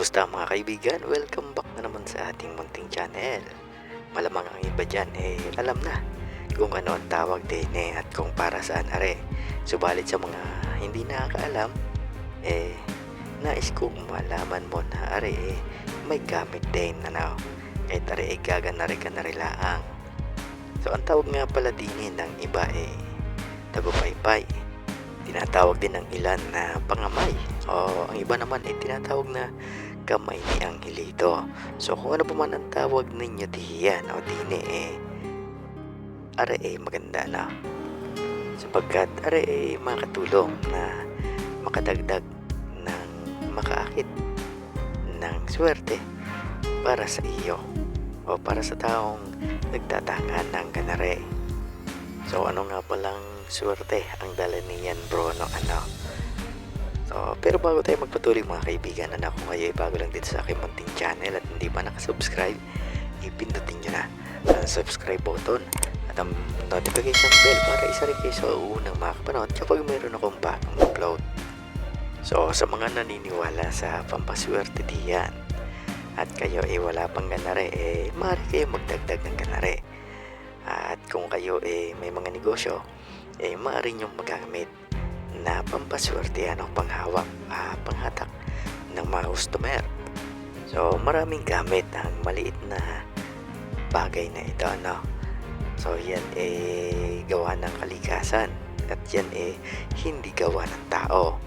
Kumusta mga kaibigan? Welcome back na naman sa ating munting channel. Malamang ang iba dyan eh alam na kung ano ang tawag din eh at kung para saan are. Subalit sa mga hindi nakakaalam eh nais kong malaman mo na are eh may gamit din ano. Kahit are eh gaganari ka na rilaang. So ang tawag nga pala din eh ng iba eh tagupaypay. Tinatawag din ng ilan na pangamay. O ang iba naman ay tinatawag na kamay ni Angelito. So kung ano pa man ang tawag ninyo diyan o dini eh, are eh maganda na. Sapagkat are eh makatulong na makadagdag ng makaakit ng swerte para sa iyo o para sa taong nagtatangan ng ganare. So ano nga palang swerte ang dala niyan bro no ano? So, pero bago tayo magpatuloy mga kaibigan, anak kung kayo ay bago lang dito sa aking munting channel at hindi pa nakasubscribe, ipindutin nyo na ang subscribe button at ang notification bell para isa rin kayo sa unang makapanood kapag mayroon akong bagong upload. So, sa mga naniniwala sa pampaswerte diyan at kayo ay wala pang ganare, eh, maaari kayo magdagdag ng ganare. At kung kayo ay may mga negosyo, eh, maaari nyong magamit na pampaswerte ano panghawak ah, panghatak ng mga customer. So maraming gamit ang maliit na bagay na ito ano so yan eh gawa ng kalikasan at yan eh hindi gawa ng tao.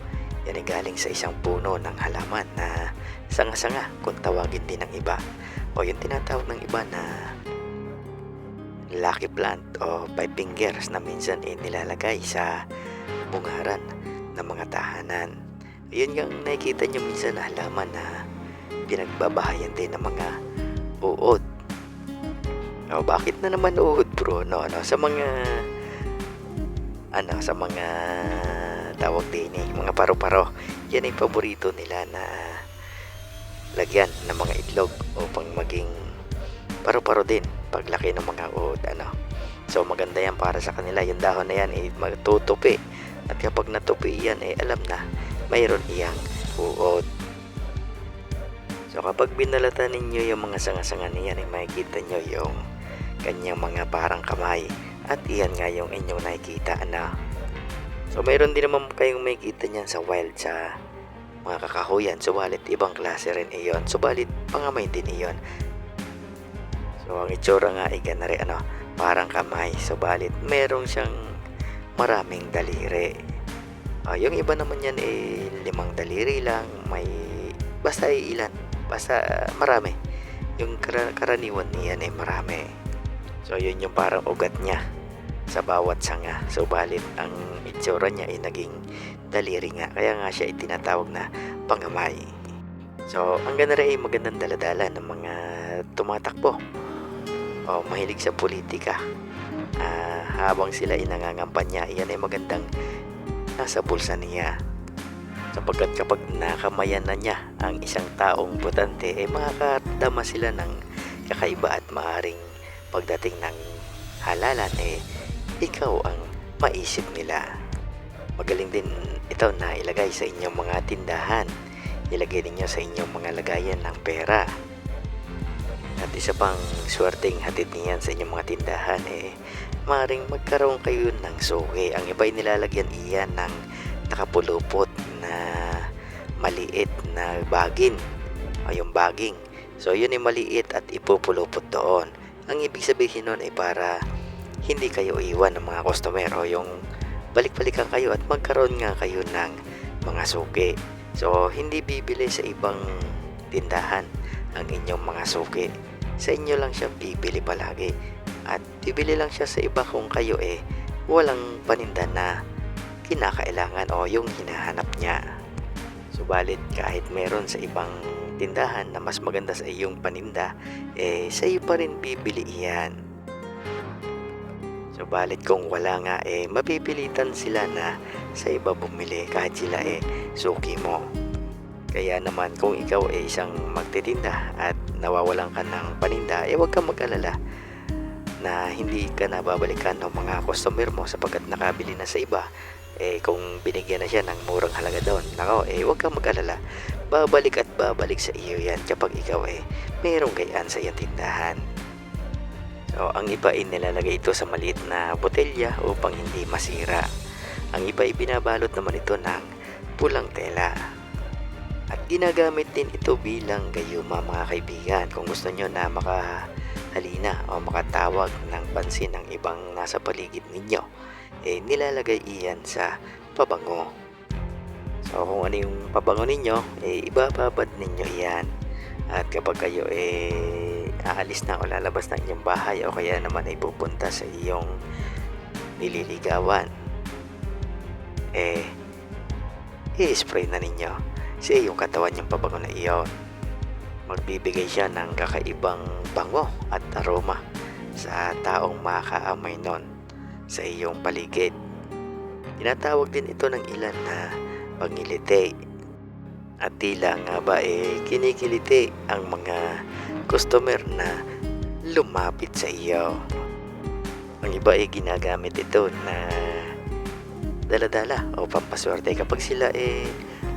Yan ay galing sa isang puno ng halaman na sanga-sanga kung tawagin din ng iba. O yung tinatawag ng iba na lucky plant o five fingers na minsan eh nilalagay sa bungaran ng mga tahanan. Yun yung nakikita nyo minsan na halaman na pinagbabahayan din ng mga uod. O, bakit na naman uod bro? No, no, sa mga ano, sa mga tawag din eh, mga paro-paro. Yan ay paborito nila na lagyan ng mga itlog upang maging paro-paro din paglaki ng mga uod. Ano. So maganda yan para sa kanila. Yung dahon na yan ay magtutupi at kapag natupi yan, eh alam na, mayroon iyang uod. So kapag binalatan ninyo yung mga sanga-sanga niyan, eh makikita nyo yung kanyang mga parang kamay. At iyan nga yung inyong nakikita na. So mayroon din naman kayong makikita niyan sa wild sa mga kakahuyan. Subalit ibang klase rin iyon. Subalit pangamay din iyon. So ang itsura nga ay ganari ano, parang kamay. Subalit merong siyang maraming daliri. Ah, yung iba naman yan eh limang daliri lang, may basta ay ilan, basta ah, marami. Yung kara- karaniwan niyan ay marami. So yun yung parang ugat niya sa bawat sanga. So balit ang itsura niya ay naging daliri nga. Kaya nga siya itinatawag na pangamay. So ang ganda rin ay magandang daladala ng mga tumatakbo o mahilig sa politika Ah, habang sila ay nangangampanya, iyan ay magandang nasa bulsa niya. Sapagkat kapag nakamayan na niya ang isang taong butante, eh makakadama sila ng kakaiba at maaring pagdating ng halalan, eh ikaw ang maisip nila. Magaling din ito na ilagay sa inyong mga tindahan. Ilagay ninyo sa inyong mga lagayan ng pera. Isa pang swerteng hatid niyan sa inyong mga tindahan eh maring magkaroon kayo ng suki. Ang iba ay nilalagyan iyan ng nakapulupot na maliit na bagin o yung baging. So yun ay maliit at ipupulupot doon. Ang ibig sabihin nun ay para hindi kayo iwan ng mga customer o yung balik-balikan kayo at magkaroon nga kayo ng mga suki. So hindi bibili sa ibang tindahan ang inyong mga suki. Sa inyo lang siya bibili palagi at bibili lang siya sa iba kung kayo eh walang paninda na kinakailangan o yung hinahanap niya. Subalit kahit meron sa ibang tindahan na mas maganda sa iyong paninda, eh sa iyo pa rin bibili iyan. Subalit kung wala nga eh mapipilitan sila na sa iba bumili kahit sila eh suki mo. Kaya naman kung ikaw ay isang magtitinda at nawawalan ka ng paninda, eh huwag kang mag-alala na hindi ka nababalikan ng mga customer mo sapagkat nakabili na sa iba eh kung binigyan na siya ng murang halaga doon nako eh huwag kang mag-alala babalik at babalik sa iyo yan kapag ikaw ay mayroong gayaan sa iyong tindahan. So, ang iba ay nilalagay ito sa maliit na botelya upang hindi masira. Ang iba ay binabalot naman ito ng pulang tela. At ginagamit din ito bilang gayuma mga kaibigan kung gusto nyo na makahalina o makatawag ng pansin ng ibang nasa paligid ninyo. Eh, nilalagay iyan sa pabango. So kung ano yung pabango ninyo, eh ibababad ninyo iyan. At kapag kayo eh aalis na o lalabas ng inyong bahay o kaya naman ay pupunta sa iyong nililigawan, eh i-spray na ninyo sa iyong katawan yung pabango na iyon. Magbibigay siya ng kakaibang bango at aroma sa taong makaamoy nun sa iyong paligid. Tinatawag din ito ng ilan na pangilite. At tila nga ba eh kinikiliti ang mga customer na lumapit sa iyo. Ang iba ay ginagamit ito na daladala o pampaswerte kapag sila eh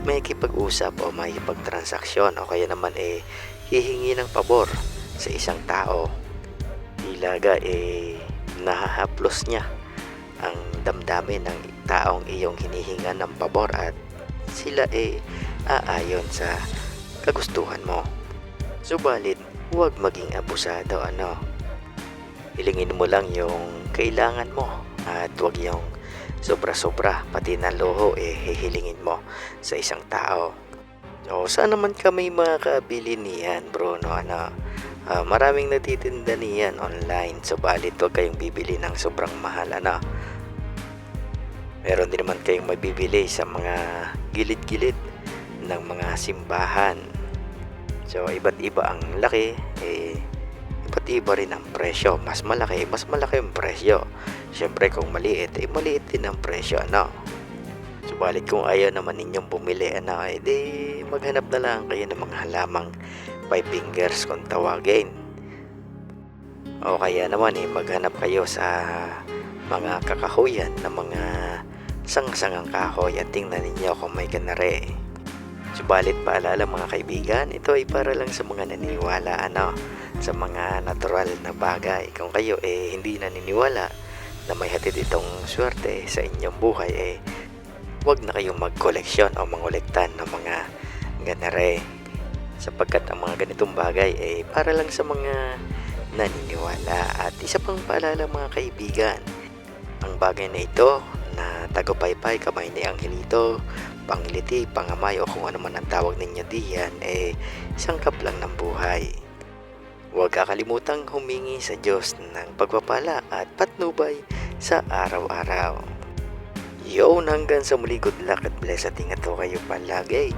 may kipag-usap o may pagtransaksyon o kaya naman eh hihingi ng pabor sa isang tao. Tila ga eh nahahaplos niya ang damdamin ng taong iyong hinihinga ng pabor at sila eh aayon sa kagustuhan mo. Subalit, huwag maging abusado ano. Hilingin mo lang yung kailangan mo at huwag yung sobra-sobra pati na loho eh hihilingin mo sa isang tao. O saan naman kami makakabili niyan bro no ano? Ah, maraming natitinda niyan online subalit huwag kayong bibili ng sobrang mahal ano. Meron din naman kayong mabibili sa mga gilid-gilid ng mga simbahan. So, iba't iba ang laki, eh, iba't iba rin ang presyo. Mas malaki, mas malaki ang presyo. Siyempre, kung maliit, eh, maliit din ang presyo, ano? Subalit kung ayaw naman ninyong bumili, ano, eh, maghanap na lang kayo ng mga halamang five fingers kung tawagin. O kaya naman, eh, maghanap kayo sa mga kakahuyan na mga sang-sangang kahoy at tingnan ninyo kung may ganare. Subalit paalala mga kaibigan, ito ay para lang sa mga naniniwala ano, sa mga natural na bagay. Kung kayo eh hindi naniniwala na may hatid itong swerte sa inyong buhay eh huwag na kayong mag-koleksyon o mangolektan ng mga ganare. Sapagkat ang mga ganitong bagay eh para lang sa mga naniniwala. At isa pang paalala mga kaibigan ang bagay na ito na tagapaypay kamay ni Angelito pangiliti, pangamay o kung ano man ang tawag ninyo diyan eh sangkap lang ng buhay huwag kakalimutang humingi sa Diyos ng pagpapala at patnubay sa araw-araw. Yun, hanggang sa muli, good luck at bless at ingat kayo palagi.